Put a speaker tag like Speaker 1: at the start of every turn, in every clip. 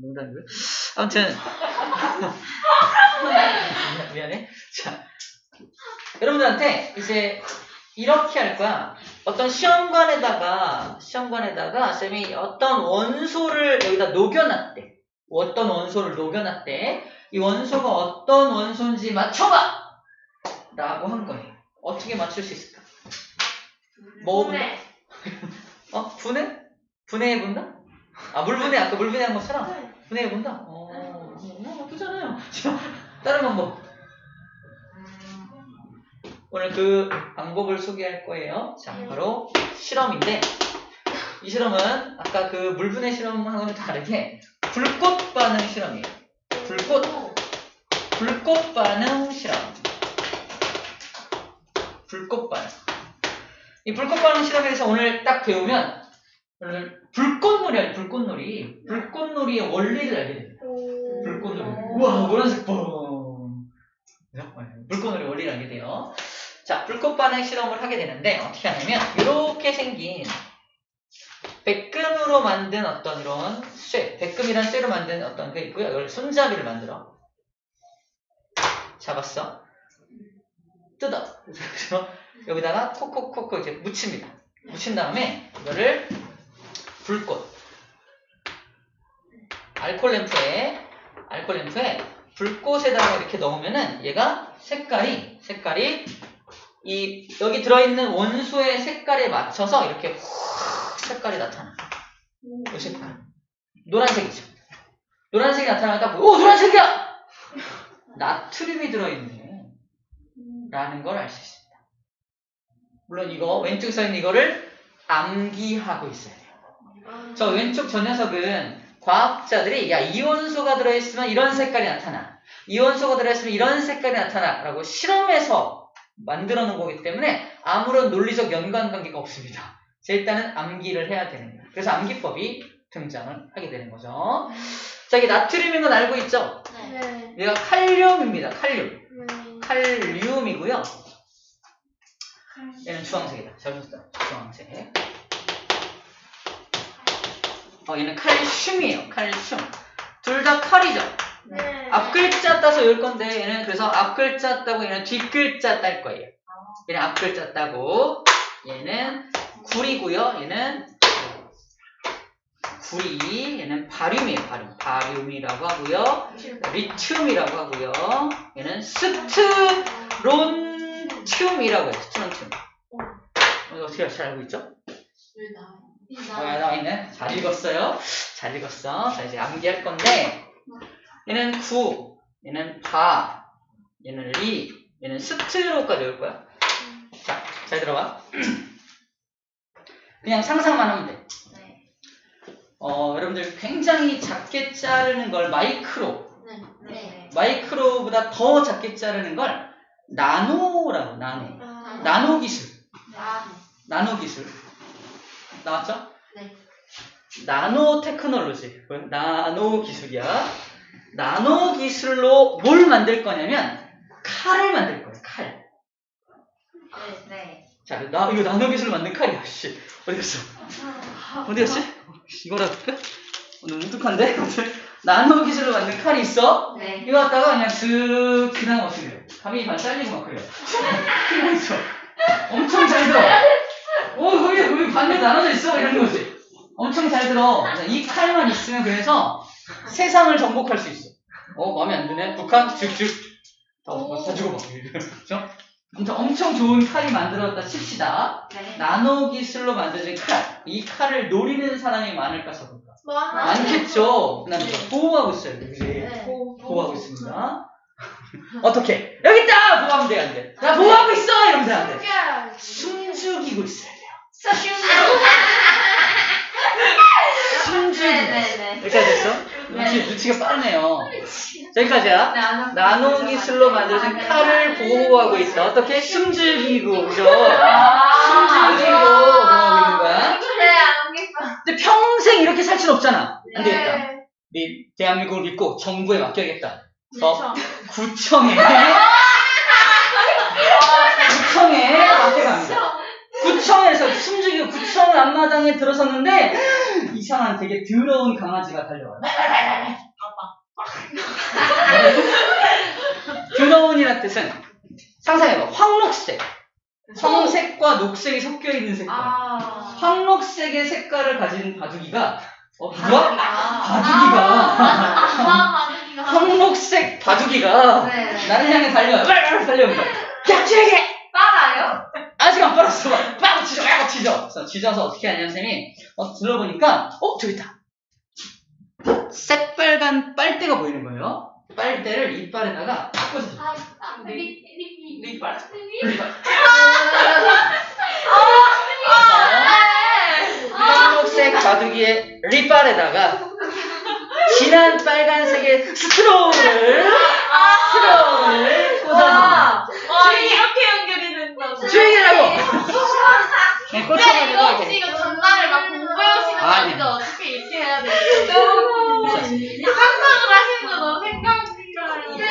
Speaker 1: 농담이고요. 아무튼 미안해. 자, 여러분들한테 이제 이렇게 할 거야. 어떤 시험관에다가 시험관에다가 쌤이 어떤 원소를 여기다 녹여놨대. 어떤 원소를 녹여놨대. 이 원소가 어떤 원소인지 맞춰봐. 라고 한 거예요. 어떻게 맞출 수 있을까? 뭐 분해?
Speaker 2: 네.
Speaker 1: 어? 분해? 분해해 본다? 아, 물분해. 아까 물분해 한 것처럼? 분해해 본다? 어, 어, 나쁘잖아요. 자, 다른 방법. 오늘 그 방법을 소개할 거예요. 자, 바로 실험인데, 이 실험은 아까 그 물분해 실험하고는 다르게 불꽃 반응 실험이에요. 불꽃, 불꽃 반응 실험. 불꽃 반응. 이 불꽃 반응 실험에서 오늘 딱 배우면 오늘 불꽃놀이 아니 불꽃놀이 불꽃놀이의 원리를 알게 됩니다. 불꽃놀이. 우와 노란색 뻥. 불꽃놀이 원리를 알게 돼요. 자 불꽃 반응 실험을 하게 되는데 어떻게 하냐면 이렇게 생긴 백금으로 만든 어떤 이런 쇠, 백금이란 쇠로 만든 어떤 게 있고요. 이걸 손잡이를 만들어. 잡았어. 뜯어. 그래서 여기다가 콕콕콕콕 이제 묻힙니다. 묻힌 다음에 이거를 불꽃. 알콜 램프에, 알콜 램프에 불꽃에다가 이렇게 넣으면은 얘가 색깔이, 색깔이 이, 여기 들어있는 원소의 색깔에 맞춰서 이렇게 훅 색깔이 나타나. 이 색깔. 노란색이죠. 노란색이 나타나니까, 오, 노란색이야! 나트륨이 들어있네. 라는 걸 알 수 있습니다. 물론 이거, 왼쪽에 서 있는 이거를 암기하고 있어야 돼요. 저 왼쪽 저 녀석은 과학자들이, 야, 이원소가 들어있으면 이런 색깔이 나타나. 이원소가 들어있으면 이런 색깔이 나타나. 라고 실험해서 만들어 놓은 거기 때문에 아무런 논리적 연관관계가 없습니다. 자, 일단은 암기를 해야 되는 거예요. 그래서 암기법이 등장을 하게 되는 거죠. 자, 이게 나트륨인 건 알고 있죠?
Speaker 2: 네.
Speaker 1: 얘가 칼륨입니다. 칼륨.
Speaker 2: 네.
Speaker 1: 칼륨이고요. 얘는 주황색이다. 잘 보셨다. 주황색. 어, 얘는 칼슘이에요. 칼슘. 둘 다 칼이죠.
Speaker 2: 네.
Speaker 1: 앞글자 따서 외울 건데 얘는 그래서 앞글자 따고 얘는 뒷글자 딸 거예요. 얘는 앞글자 따고 얘는 구리고요. 얘는 구리. 얘는 바륨이에요. 바륨. 바륨이라고 하고요. 리튬이라고 하고요. 얘는 스트론튬이라고 해요. 스트론튬. 이거 어떻게 잘 알고 있죠? 어, 나와 있네. 잘 읽었어요. 잘 읽었어. 자, 이제 암기할 건데, 얘는 구, 얘는 바, 얘는 리, 얘는 스트로까지 외울 거야. 자, 잘 들어봐. 그냥 상상만 하면 돼. 어, 여러분들 굉장히 작게 자르는 걸 마이크로,
Speaker 2: 네.
Speaker 1: 마이크로보다 더 작게 자르는 걸 나노라고, 나노. 나노 기술. 나노 기술. 나왔죠?
Speaker 2: 네.
Speaker 1: 나노 테크놀로지. 나노 기술이야. 나노 기술로 뭘 만들 거냐면 칼을 만들 거예요. 칼.
Speaker 2: 네.
Speaker 1: 자, 나 이거 나노 기술로 만든 칼이야. 씨. 어디 갔어? 어디 갔지? 이거라 볼까? 오늘 무뚝한데? 나노 기술로 만든 칼이 있어.
Speaker 2: 네.
Speaker 1: 이거 갖다가 그냥 슥 지나가면 어떻게 돼요? 감이 반 잘리고 막 그래요. 이거 있어. 엄청 잘 들어. 반대 나눠져 있어. 이런 거지. 엄청 잘 들어. 이 칼만 있으면 그래서 세상을 정복할 수 있어. 어, 마음에 안 드네? 북한? 쭉쭉. 다, 다 죽어봐. 그죠? 아무튼 엄청 좋은 칼이 만들어졌다 칩시다.
Speaker 2: 네.
Speaker 1: 나노 기술로 만들어진 칼. 이 칼을 노리는 사람이 많을까?
Speaker 2: 아,
Speaker 1: 많겠죠. 난 보호하고 있어요. 그지?
Speaker 2: 네.
Speaker 1: 보호하고 있습니다. 어떻게? 여기 있다! 보호하면 돼, 안 돼? 나 보호하고 있어! 이러면 돼, 안 돼? 숨죽이고 있어야 돼요. 숨죽이고.
Speaker 2: 네네네.
Speaker 1: 여기까지 됐어? 눈치, 눈치가 빠르네요. 자, 여기까지야. 나노 기술로 만들어진 칼을 보호하고 있다. 어떻게? 숨죽이고, 그죠? 숨죽이고 보호하고 있는 거야.
Speaker 2: 네.
Speaker 1: 근데 평생 이렇게 살 수는 없잖아. 안 되겠다.
Speaker 2: 네.
Speaker 1: 네 대한민국을 믿고 정부에 맡겨야겠다.
Speaker 2: 네,
Speaker 1: 그래서 구청에 구청에 맡겨갑니다. 구청에서 숨죽이고 구청 앞마당에 들어섰는데 이상한 되게 더러운 강아지가 달려와요. 더러운이란 뜻은 상상해봐. 황록색. 청색과 녹색이 섞여 있는 색깔.
Speaker 2: 아.
Speaker 1: 황록색의 색깔을 가진 바둑이가 어 누가?
Speaker 2: 바둑이가.
Speaker 1: 바둑이가
Speaker 2: 아, 바둑이가.
Speaker 1: 황록색 바둑이가
Speaker 2: 네.
Speaker 1: 나를 향해 달려요. 빨리 달려옵니다. 야, 쥐에게!
Speaker 2: 빨아요?
Speaker 1: 안 빨았어. 막 치죠, 막 치죠. 그래서 쥐져서 어떻게 하냐면 쌤이 어, 들어보니까 어 저기 있다. 새빨간 빨대가 보이는 거예요. 빨대를 이빨에다가 딱 꽂아줘.
Speaker 2: 아, 아, 리, 리, 리.
Speaker 1: 이빨.
Speaker 2: 리.
Speaker 1: 이빨.
Speaker 2: 네.
Speaker 1: 황록색 바둑이의 리빨에다가 진한 빨간색의 스트로우를 스트로우를 꽂아줍니다.
Speaker 2: 와, 이렇게 연결이 된다.
Speaker 1: 조용히라고. 네,
Speaker 2: 이거
Speaker 1: 꽂혀가지고
Speaker 2: 혹시
Speaker 1: 이렇게.
Speaker 2: 이거 전날에 막 공부해 오시는 거
Speaker 1: 아니.
Speaker 2: 아니죠? 어떻게 이렇게 해야 돼? 상상을 하시는 거 너무 생각이 감사합니다.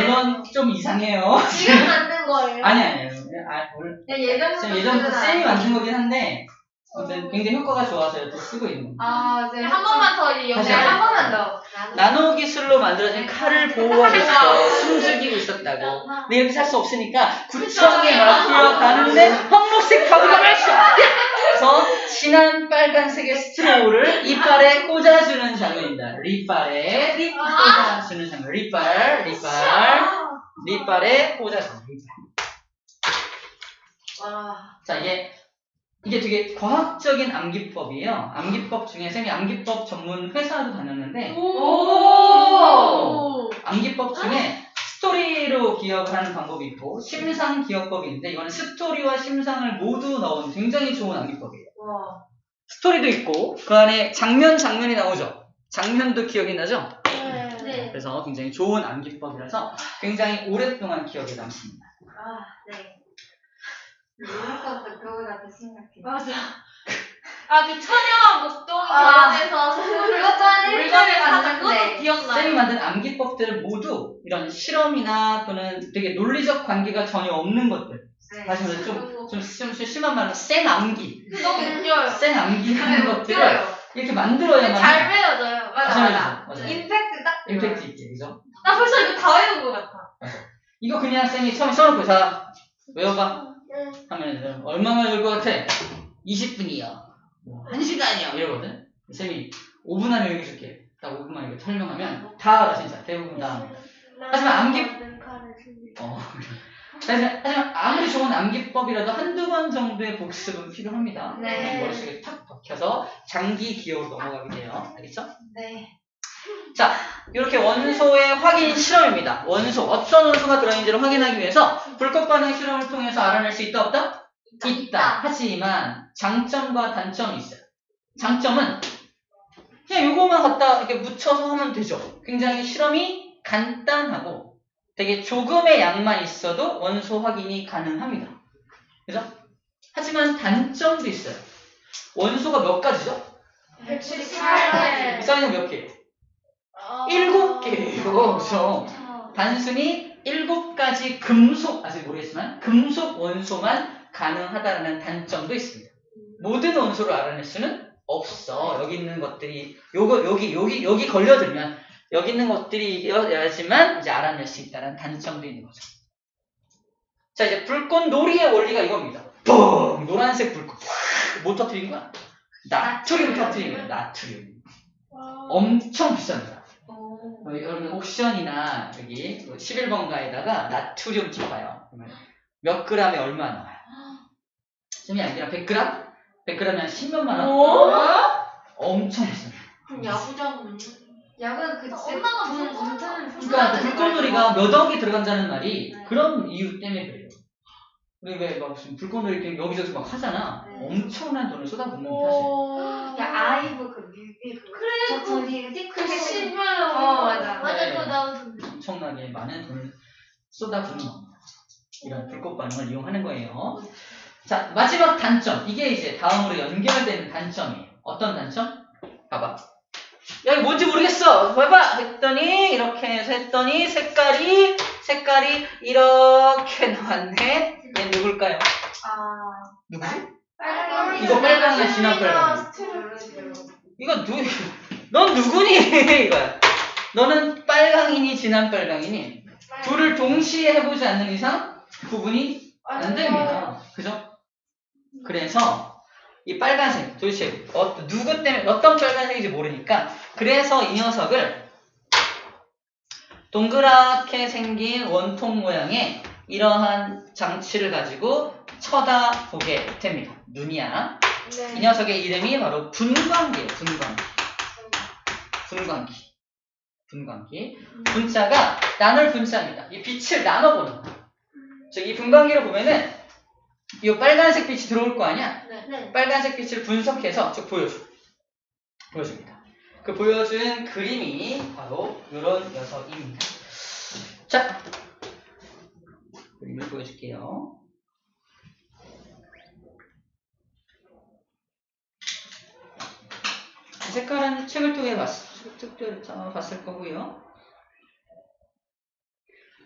Speaker 1: 물론 좀 이상해요.
Speaker 2: 지금 만든 거예요?
Speaker 1: 아니 아니에요. 아, 오늘
Speaker 2: 예전부터
Speaker 1: 지금 예전부터 쌤이 만든 거긴 한데 아무튼 굉장히 효과가 좋아서 이렇게 쓰고 있는 거예요.
Speaker 2: 아, 네. 한 번만 더이
Speaker 1: 다시 한번.
Speaker 2: 한 번만 더.
Speaker 1: 나노 기술로 만들어진 칼을 보호하고 있어 숨죽이고 있었다고. 근데 이렇게 살수 없으니까 구청에 맡기러 가는데 황록색 바구가 말이죠. 그래서 진한 빨간색의 스트로우를 이빨에 꽂아주는 장면입니다. 립빨에 꽂아주는 장면. 립빨, 립빨, 립빨에 꽂아주는.
Speaker 2: 와.
Speaker 1: 자, 이게, 이게 되게 과학적인 암기법이에요. 암기법 중에, 쌤이 암기법 전문 회사도 다녔는데,
Speaker 2: 오.
Speaker 1: 암기법 중에 스토리로 기억을 하는 방법이 있고, 심상 기억법이 있는데, 이거는 스토리와 심상을 모두 넣은 굉장히 좋은 암기법이에요.
Speaker 2: 와.
Speaker 1: 스토리도 있고, 그 안에 장면, 장면이 나오죠? 장면도 기억이 나죠?
Speaker 2: 네.
Speaker 1: 그래서 굉장히 좋은 암기법이라서 굉장히 오랫동안 기억에 남습니다.
Speaker 2: 아, 네.
Speaker 3: 그것도 그거 같아 생각해.
Speaker 2: 맞아. 아, 그 천연한 목동이
Speaker 3: 아.
Speaker 2: 결혼해서
Speaker 3: 그것도 한
Speaker 2: 물건을
Speaker 3: 일주일에
Speaker 2: 사는
Speaker 3: 갔는데.
Speaker 2: 것도
Speaker 1: 쌤이
Speaker 2: 기억나요.
Speaker 1: 만든 암기법들은 모두 이런 실험이나 또는 되게 논리적 관계가 전혀 없는 것들.
Speaker 3: 네.
Speaker 1: 다시 말해서 좀, 좀, 좀 심한 말로 쌩 암기.
Speaker 2: 너무 웃겨요.
Speaker 1: 쌩 암기 하는
Speaker 2: 네,
Speaker 1: 것들을
Speaker 2: 웃겨요.
Speaker 1: 이렇게 만들어야만
Speaker 2: 잘.
Speaker 1: 다시
Speaker 2: 맞아, 맞아.
Speaker 1: 맞아요.
Speaker 3: 임팩트 딱.
Speaker 1: 임팩트 있게, 그죠?
Speaker 2: 나 벌써 이거 다 외운 것 같아.
Speaker 1: 이거 그냥 쌤이 처음에 써놓고 자, 외워봐. 하면 이제 얼마나 외울 것 같아? 20분이요. 뭐 1시간이요. 이러거든. 쌤이 5분 안에 얘기해줄게. 딱 5분만 이렇게 설명하면 다 알아, 진짜. 대부분 다. 알아. 하지만 암기- 어. 하지만, 하지만 아무리 좋은 암기법이라도 한두 번 정도의 복습은 필요합니다.
Speaker 3: 네.
Speaker 1: 머릿속에 탁 박혀서 장기 기억으로 넘어가게 돼요. 알겠죠?
Speaker 3: 네.
Speaker 1: 이렇게 원소의 확인 실험입니다. 원소, 어떤 원소가 들어있는지를 확인하기 위해서 불꽃 반응 실험을 통해서 알아낼 수 있다, 없다? 있다. 하지만 장점과 단점이 있어요. 장점은 그냥 요거만 갖다 이렇게 묻혀서 하면 되죠. 굉장히 실험이 간단하고 되게 조금의 양만 있어도 원소 확인이 가능합니다. 그죠? 하지만 단점도 있어요. 원소가 몇 가지죠?
Speaker 2: 178.
Speaker 1: 사인은 몇 개예요? 일곱 개예요. 그죠? 단순히 일곱 가지 금속, 아직 모르겠지만, 금속 원소만 가능하다는 단점도 있습니다. 모든 원소를 알아낼 수는 없어. 여기 있는 것들이, 요거, 여기, 여기, 여기 걸려들면, 여기 있는 것들이어야지만 이제 알아낼 수 있다는 단점도 있는 거죠. 자, 이제 불꽃 놀이의 원리가 이겁니다. 뻥! 노란색 불꽃. 뭐 터트린 거야? 나트륨 터트린 거야, 나트륨. 엄청 비쌉니다. 어, 여러분 옥션이나 여기 11번가에다가 나트륨 찍어봐요. 그러면 몇 그램에 얼마 나와요? 쌤이 아니라 100g? 100g에 한 10몇만 원? 엄청 비쌉니다.
Speaker 2: 그럼 야구장은
Speaker 3: 야구는 그
Speaker 2: 엄마가
Speaker 3: 돈
Speaker 2: 무슨
Speaker 3: 돈타는
Speaker 1: 그러니까 그 불꽃놀이가 몇 억이 들어간다는 말이
Speaker 3: 네.
Speaker 1: 그런 이유 때문에 그래요. 우리 왜막 무슨 불꽃놀이 게임 여기저기 막 하잖아.
Speaker 3: 네.
Speaker 1: 엄청난 돈을 쏟아붓는 사실.
Speaker 3: 야 아이브 그 뮤비 그
Speaker 2: 그래,
Speaker 3: 저 저기 그신
Speaker 2: 10만 원.
Speaker 3: 어, 맞아.
Speaker 2: 맞아,
Speaker 1: 네.
Speaker 2: 그거 나오던데.
Speaker 1: 엄청나게 많은 돈을 쏟아붓는. 이런 불꽃 반응을 이용하는 거예요. 자, 마지막 단점. 이게 이제 다음으로 연결되는 단점이에요. 어떤 단점? 봐봐. 야, 이거 뭔지 모르겠어. 봐봐. 했더니, 이렇게 해서 했더니, 색깔이, 색깔이 이렇게 나왔네. 얘 누굴까요?
Speaker 3: 아
Speaker 1: 누구지?
Speaker 3: 빨강이
Speaker 1: 이거 빨강이야, 진한 빨강. 이거 누, 넌 누구니? 이거야. 너는 빨강이니, 진한 빨강이니? 둘을 동시에 해보지 않는 이상 구분이 안 됩니다. 그죠? 그래서 이 빨간색 도대체 어, 누구 때문에 어떤 빨간색인지 모르니까 그래서 이 녀석을 동그랗게 생긴 원통 모양의 이러한 장치를 가지고 쳐다보게 됩니다. 눈이야. 이 녀석의 이름이 바로 분광기예요. 분광기. 분광기. 분광기. 분자가 나눌 분자입니다. 이 빛을 나눠보는 거. 저이 분광기를 보면은 이 빨간색 빛이 들어올 거 아니야?
Speaker 3: 네.
Speaker 1: 빨간색 빛을 분석해서 쭉 보여줘. 보여줍니다. 그 보여준 그림이 바로 이런 녀석입니다. 자, 그림을 보여줄게요. 이 색깔은 책을 통해 봤, 특별 어, 봤을 거고요.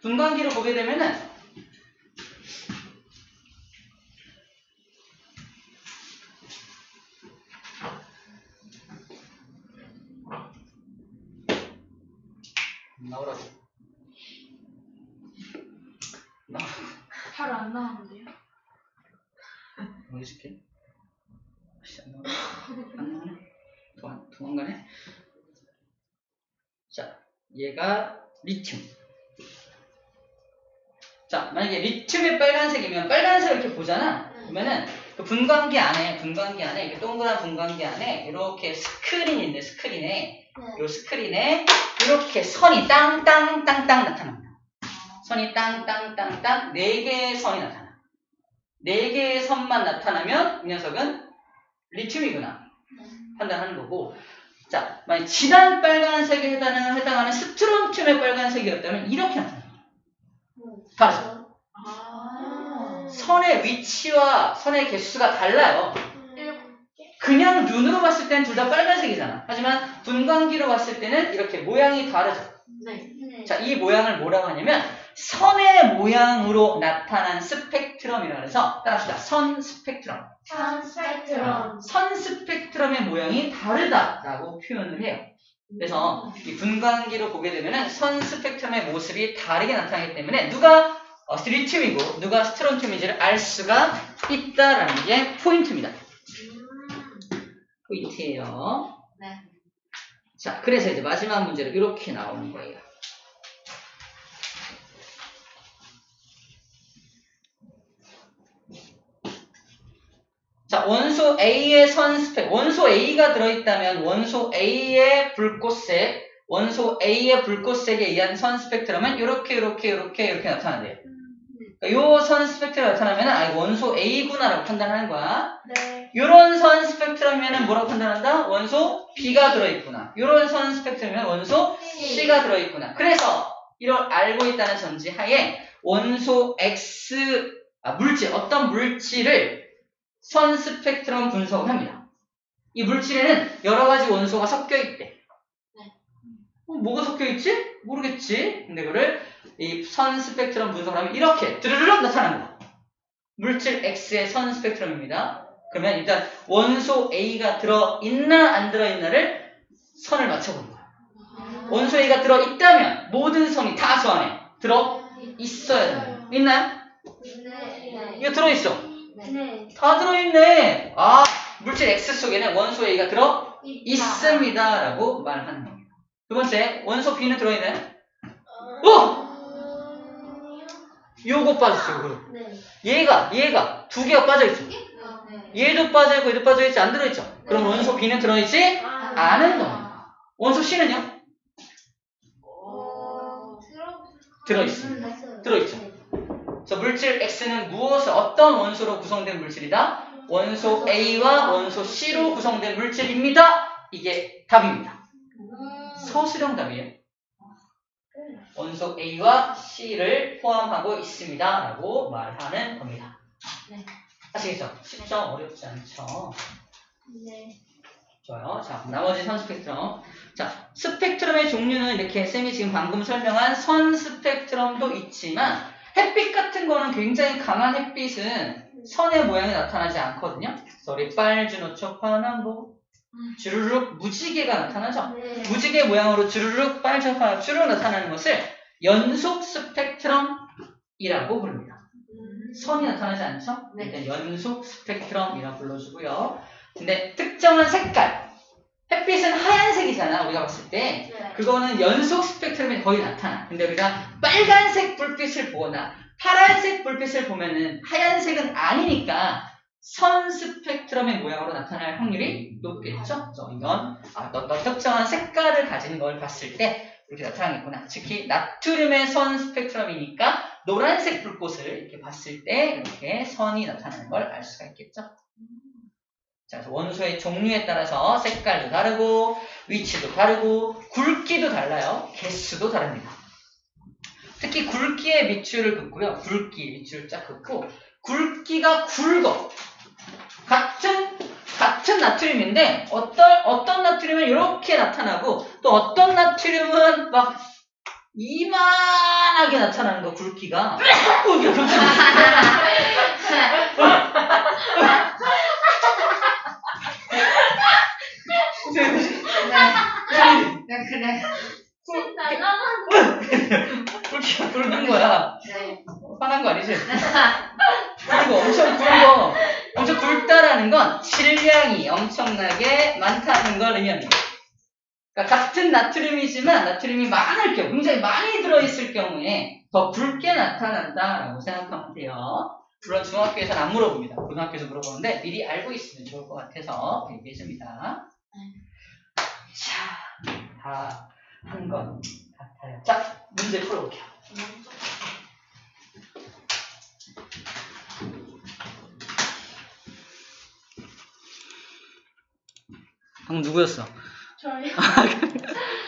Speaker 1: 분광기를 보게 되면은 나오라고. 나오라고.
Speaker 2: 잘안 나오는데요?
Speaker 1: 보여줄게. 씨, 안 나오네. 안 나오네. 도망, 도망가네. 자, 얘가 리튬. 자, 만약에 리튬이 빨간색이면 빨간색을 이렇게 보잖아. 그러면은 그 분광기 안에, 분광기 안에, 이렇게 동그란 분광기 안에 이렇게 스크린이 있는데 스크린에 요 스크린에 이렇게 선이 땅땅땅땅 나타납니다. 선이 땅땅땅땅 네 개의 선이 나타나. 네 개의 선만 나타나면 이 녀석은 리튬이구나 판단하는 거고. 자, 만약 진한 빨간색에 해당하는, 해당하는 스트론튬의 빨간색이었다면 이렇게 나타납니다. 다르죠?
Speaker 2: 아.
Speaker 1: 선의 위치와 선의 개수가 달라요. 그냥 눈으로 봤을 땐 둘 다 빨간색이잖아. 하지만 분광기로 봤을 때는 이렇게 모양이 다르죠.
Speaker 2: 네.
Speaker 1: 자, 이 모양을 뭐라고 하냐면 선의 모양으로 나타난 스펙트럼이라고 해서 따라합시다. 선 스펙트럼.
Speaker 3: 스펙트럼.
Speaker 1: 선 스펙트럼의 모양이 다르다라고 표현을 해요. 그래서 이 분광기로 보게 되면은 선 스펙트럼의 모습이 다르게 나타나기 때문에 누가 어, 리튬이고 누가 스트론튬인지를 알 수가 있다라는 게 포인트입니다. 포인트예요.
Speaker 2: 네.
Speaker 1: 자, 그래서 이제 마지막 문제로 이렇게 나오는 거예요. 자, 원소 A의 선 스펙. 원소 A가 들어있다면 원소 A의 불꽃색, 원소 A의 불꽃색에 의한 선 스펙트럼은 이렇게, 이렇게, 이렇게, 이렇게 나타난대요. 그러니까 요선 스펙트럼 나타나면 아, 원소 A구나라고 판단하는 거야.
Speaker 3: 네.
Speaker 1: 요런 선 스펙트럼이면 뭐라고 판단한다? 원소 B가 들어있구나. 요런 선 스펙트럼이면 원소 C가 들어있구나. 그래서 이걸 알고 있다는 전제 하에 원소 X 아, 물질 어떤 물질을 선 스펙트럼 분석을 합니다. 이 물질에는 여러 가지 원소가 섞여 있대. 어, 뭐가 섞여 있지? 모르겠지. 근데 그거를 이 선 스펙트럼 분석을 하면 이렇게 드르륵 나타납니다. 물질 X의 선 스펙트럼입니다. 그러면 일단 원소 A가 들어있나 안 들어있나를 선을 맞춰보는 거야. 원소 A가 들어있다면 모든 선이 다저 안에 들어있어야 돼요. 있나요?
Speaker 3: 네.
Speaker 1: 이거 들어있어.
Speaker 3: 네.
Speaker 1: 다 들어있네. 아, 물질 X 속에는 원소 A가 들어있습니다. 라고 말하는 겁니다. 두 번째, 원소 B는 들어있나요? 어! 요거 빠졌어, 요거.
Speaker 3: 네.
Speaker 1: 얘가, 얘가 두 개가 빠져있죠. 얘도 빠져있고 얘도 빠져있지 안 들어있죠. 그럼
Speaker 3: 네.
Speaker 1: 원소 B는 들어있지? 않은 겁니다. 원소 C는요? 들어있습니다. 들어있죠. 그래서 물질 X는 무엇을 어떤 원소로 구성된 물질이다? 원소 A와 원소 C로 구성된 물질입니다. 이게 답입니다. 서술형 답이에요. 원소 A와 C를 포함하고 있습니다. 라고 말하는 겁니다.
Speaker 2: 네.
Speaker 1: 아시겠죠? 쉽죠? 어렵지 않죠?
Speaker 3: 네.
Speaker 1: 좋아요. 자, 나머지 선 스펙트럼. 자, 스펙트럼의 종류는 이렇게 쌤이 지금 방금 설명한 선 스펙트럼도 있지만 햇빛 같은 거는 굉장히 강한 햇빛은 선의 모양이 나타나지 않거든요. 그래서 우리 빨주노초 파남보 주르륵 무지개가 나타나죠.
Speaker 3: 네.
Speaker 1: 무지개 모양으로 주르륵 빨주 파 주르륵 나타나는 것을 연속 스펙트럼이라고 부릅니다. 선이 나타나지 않죠?
Speaker 3: 네.
Speaker 1: 일단 연속 스펙트럼이라고 불러주고요. 근데 특정한 색깔 햇빛은 하얀색이잖아 우리가 봤을 때
Speaker 3: 네.
Speaker 1: 그거는 연속 스펙트럼이 거의 나타나. 근데 우리가 빨간색 불빛을 보거나 파란색 불빛을 보면은 하얀색은 아니니까 선 스펙트럼의 모양으로 나타날 확률이 높겠죠? 그래서 이건 아, 어떤 특정한 색깔을 가진 걸 봤을 때 이렇게 나타나겠구나. 특히 나트륨의 선 스펙트럼이니까 노란색 불꽃을 이렇게 봤을 때 이렇게 선이 나타나는 걸 알 수가 있겠죠? 자, 원소의 종류에 따라서 색깔도 다르고 위치도 다르고 굵기도 달라요. 개수도 다릅니다. 특히 굵기의 밑줄을 긋고요. 굵기 밑줄을 쫙 긋고 굵기가 굵어. 같은 같은 나트륨인데 어떤 나트륨은 이렇게 나타나고 또 어떤 나트륨은 막 이만하게 나타나는 거 굵기가. 어, 이게 깜짝이야.
Speaker 3: 네, 그래.
Speaker 1: 굵 기가 굵은 거야.
Speaker 3: 네.
Speaker 1: 화난 거 아니지? 그리고 엄청 굵어. 엄청 굵다라는 건 질량이 엄청나게 많다는 걸 의미합니다. 그러니까 같은 나트륨이지만 나트륨이 많을 경우, 굉장히 많이 들어있을 경우에 더 굵게 나타난다라고 생각하면 돼요. 물론 중학교에서는 안 물어봅니다. 고등학교에서 물어보는데 미리 알고 있으면 좋을 것 같아서 얘기해줍니다. 자, 다한건 같아요. 자, 문제 풀어볼게요. 방금 누구였어?
Speaker 2: 저희